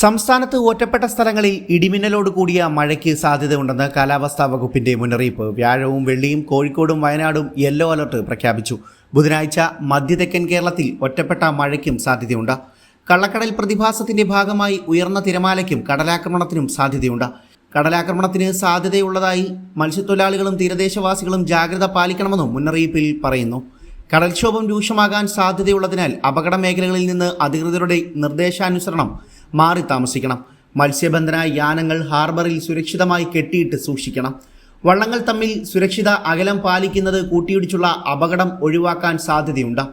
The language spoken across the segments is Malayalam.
സംസ്ഥാനത്ത് ഒറ്റപ്പെട്ട സ്ഥലങ്ങളിൽ ഇടിമിന്നലോട് കൂടിയ മഴയ്ക്ക് സാധ്യതയുണ്ടെന്ന് കാലാവസ്ഥാ വകുപ്പിന്റെ മുന്നറിയിപ്പ്. വ്യാഴവും വെള്ളിയും കോഴിക്കോടും വയനാടും യെല്ലോ അലർട്ട് പ്രഖ്യാപിച്ചു. ബുധനാഴ്ച മധ്യതെക്കൻ കേരളത്തിൽ ഒറ്റപ്പെട്ട മഴയ്ക്കും സാധ്യതയുണ്ട്. കള്ളക്കടൽ പ്രതിഭാസത്തിന്റെ ഭാഗമായി ഉയർന്ന തിരമാലയ്ക്കും കടലാക്രമണത്തിനും സാധ്യതയുണ്ട്. കടലാക്രമണത്തിന് സാധ്യതയുള്ളതായി മത്സ്യത്തൊഴിലാളികളും തീരദേശവാസികളും ജാഗ്രത പാലിക്കണമെന്നും മുന്നറിയിപ്പിൽ പറയുന്നു. കടൽക്ഷോഭം രൂക്ഷമാകാൻ സാധ്യതയുള്ളതിനാൽ അപകട മേഖലകളിൽ നിന്ന് അധികൃതരുടെ നിർദ്ദേശാനുസരണം മാറി താമസിക്കണം. മത്സ്യബന്ധന യാനങ്ങൾ ഹാർബറിൽ സുരക്ഷിതമായി കെട്ടിയിട്ട് സൂക്ഷിക്കണം. വള്ളങ്ങൾ തമ്മിൽ സുരക്ഷിത അകലം പാലിക്കുന്നത് കൂട്ടിയിടിച്ചുള്ള അപകടം ഒഴിവാക്കാൻ സാധ്യതയുണ്ട്.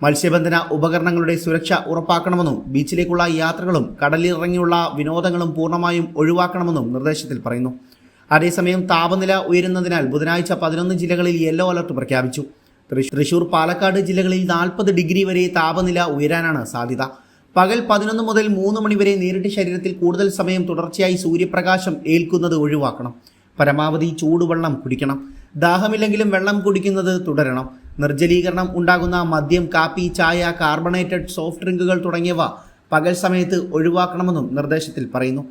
മത്സ്യബന്ധന ഉപകരണങ്ങളുടെ സുരക്ഷ ഉറപ്പാക്കണമെന്നും ബീച്ചിലേക്കുള്ള യാത്രകളും കടലിറങ്ങിയുള്ള വിനോദങ്ങളും പൂർണമായും ഒഴിവാക്കണമെന്നും നിർദ്ദേശത്തിൽ പറയുന്നു. അതേസമയം താപനില ഉയരുന്നതിനാൽ ബുധനാഴ്ച പതിനൊന്ന് ജില്ലകളിൽ യെല്ലോ അലർട്ട് പ്രഖ്യാപിച്ചു. തൃശൂർ പാലക്കാട് ജില്ലകളിൽ നാൽപ്പത് ഡിഗ്രി വരെ താപനില ഉയരാനാണ് സാധ്യത. പകൽ പതിനൊന്ന് മുതൽ മൂന്ന് മണിവരെ നേരിട്ട് ശരീരത്തിൽ കൂടുതൽ സമയം തുടർച്ചയായി സൂര്യപ്രകാശം ഏൽക്കുന്നത് ഒഴിവാക്കണം. പരമാവധി ചൂടുവെള്ളം കുടിക്കണം. ദാഹമില്ലെങ്കിലും വെള്ളം കുടിക്കുന്നത് തുടരണം. നിർജലീകരണം ഉണ്ടാകുന്ന മദ്യം കാപ്പി ചായ കാർബണേറ്റഡ് സോഫ്റ്റ് ഡ്രിങ്കുകൾ തുടങ്ങിയവ പകൽ സമയത്ത് ഒഴിവാക്കണമെന്നും നിർദ്ദേശത്തിൽ പറയുന്നു.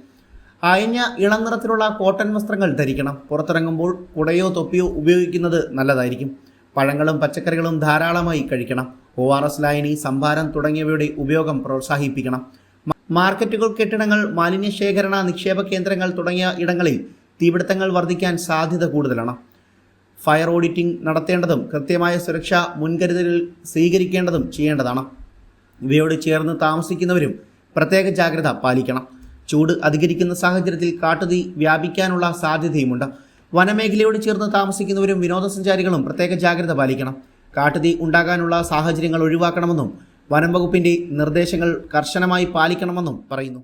അയഞ്ഞ ഇളം നിറത്തിലുള്ള കോട്ടൺ വസ്ത്രങ്ങൾ ധരിക്കണം. പുറത്തിറങ്ങുമ്പോൾ കുടയോ തൊപ്പിയോ ഉപയോഗിക്കുന്നത് നല്ലതായിരിക്കും. പഴങ്ങളും പച്ചക്കറികളും ധാരാളമായി കഴിക്കണം. ഒ ആർ എസ് ലായനി സംഭാരം തുടങ്ങിയവയുടെ ഉപയോഗം പ്രോത്സാഹിപ്പിക്കണം. മാർക്കറ്റുകൾ കെട്ടിടങ്ങൾ മാലിന്യ ശേഖരണ നിക്ഷേപ കേന്ദ്രങ്ങൾ തുടങ്ങിയ ഇടങ്ങളിൽ തീപിടുത്തങ്ങൾ വർദ്ധിക്കാൻ സാധ്യത കൂടുതലാണ്. ഫയർ ഓഡിറ്റിംഗ് നടത്തേണ്ടതും കൃത്യമായ സുരക്ഷാ മുൻകരുതലുകൾ സ്വീകരിക്കേണ്ടതും ചെയ്യേണ്ടതാണ്. ഇവയോട് ചേർന്ന് താമസിക്കുന്നവരും പ്രത്യേക ജാഗ്രത പാലിക്കണം. ചൂട് അധികരിക്കുന്ന സാഹചര്യത്തിൽ കാട്ടുതീ വ്യാപിക്കാനുള്ള സാധ്യതയുമുണ്ട്. വനമേഖലയോട് ചേർന്ന് താമസിക്കുന്നവരും വിനോദസഞ്ചാരികളും പ്രത്യേക ജാഗ്രത പാലിക്കണം. കാട്ടുതീ ഉണ്ടാകാനുള്ള സാഹചര്യങ്ങൾ ഒഴിവാക്കണമെന്നും വനം വകുപ്പിന്റെ നിർദ്ദേശങ്ങൾ കർശനമായി പാലിക്കണമെന്നും പറയുന്നു